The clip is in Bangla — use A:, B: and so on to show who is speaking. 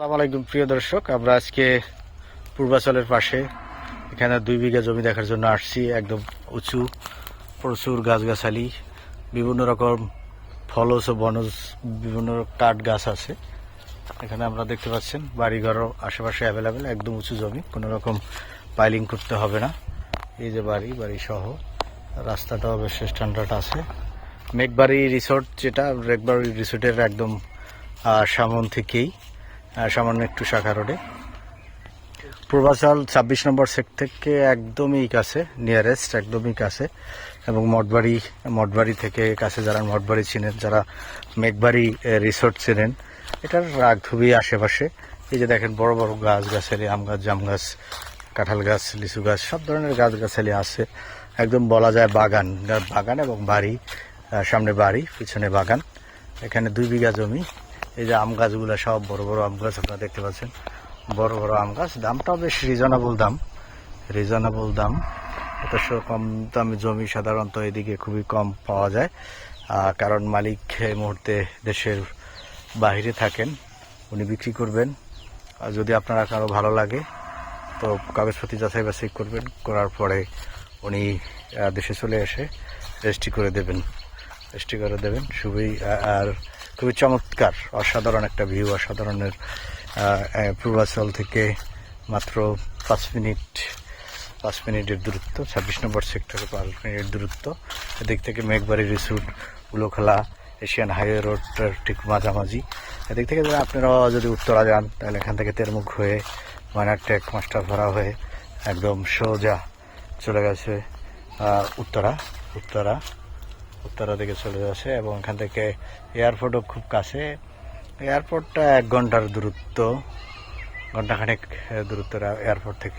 A: আসসালামু আলাইকুম, প্রিয় দর্শক। আমরা আজকে পূর্বাচলের পাশে এখানে দুই বিঘা জমি দেখার জন্য আসছি। একদম উঁচু, প্রচুর গাছগাছালি, বিভিন্ন রকম ফলস ও বনজ, বিভিন্ন কাঠ গাছ আছে। এখানে আমরা দেখতে পাচ্ছেন, বাড়িঘরও আশেপাশে অ্যাভেলেবেল একদম উঁচু জমি। কোনো রকম পাইলিং করতে হবে না। এই যে বাড়ি বাড়ি সহ রাস্তাটাও বেশ স্ট্যান্ডার্ড আছে। মেঘবাড়ি রিসোর্ট যেটা, মেঘবাড়ি রিসোর্টের একদম সামন থেকেই। সামান্য একটু শাখা রোডে। পূর্বাচল ছাব্বিশ নম্বর সেক থেকে একদমই কাছে নিয়ারেস্ট একদমই কাছে। এবং মঠবাড়ি মঠবাড়ি থেকে কাছে যারা মঠবাড়ি চিনেন, যারা মেঘবাড়ি রিসোর্ট চিনেন, এটার রাগ খুবই আশেপাশে। এই যে দেখেন, বড় বড় গাছ গাছালি আম গাছ, জাম গাছ, কাঁঠাল গাছ, লিচু গাছ, সব ধরনের গাছ গাছালি আছে। একদম বলা যায় বাগান বাগান এবং বাড়ি সামনে বাড়ি, পিছনে বাগান। এখানে দুই বিঘা জমি এই যে আম গাছগুলো সব বড় বড় আম গাছ আপনারা দেখতে পাচ্ছেন। বড় বড় আম গাছ দামটাও বেশ রিজনেবল দাম। রিজনেবল দাম। স- কম দামি জমি সাধারণত এদিকে খুবই কম পাওয়া যায়। কারণ মালিক এই মুহূর্তে দেশের বাইরে থাকেন উনি বিক্রি করবেন। আর যদি আপনারা কারও ভালো লাগে তো কাগজপত্র যাচাই বাছাই করবেন করার পরে উনি দেশে চলে এসে রেজিস্ট্রি করে দেবেন। রেজিস্ট্রি করে দেবেন আহ, আর খুবই চমৎকার, অসাধারণ একটা ভিউ অসাধারণের পূর্বাচল থেকে মাত্র পাঁচ মিনিট, পাঁচ মিনিটের দূরত্ব, ছাব্বিশ নম্বর সেক্টরে পাঁচ মিনিটের দূরত্ব। এদিক থেকে Meghbari resort, Ulokhola, Asian highway road ঠিক মাঝামাঝি। এদিক থেকে যদি আপনারা যদি উত্তরা যান, তাহলে এখান থেকে তেরমুখ হয়ে ময়নারটেক মাস্টার ভরা হয়ে একদম সোজা চলে গেছে উত্তরা উত্তরা। উত্তরা দিকে চলে যাচ্ছে এবং এখান থেকে এয়ারপোর্টও খুব কাছে। এয়ারপোর্টটা এক ঘণ্টার দূরত্ব, ঘন্টাখানেক খানেক দূরত্ব এয়ারপোর্ট থেকে।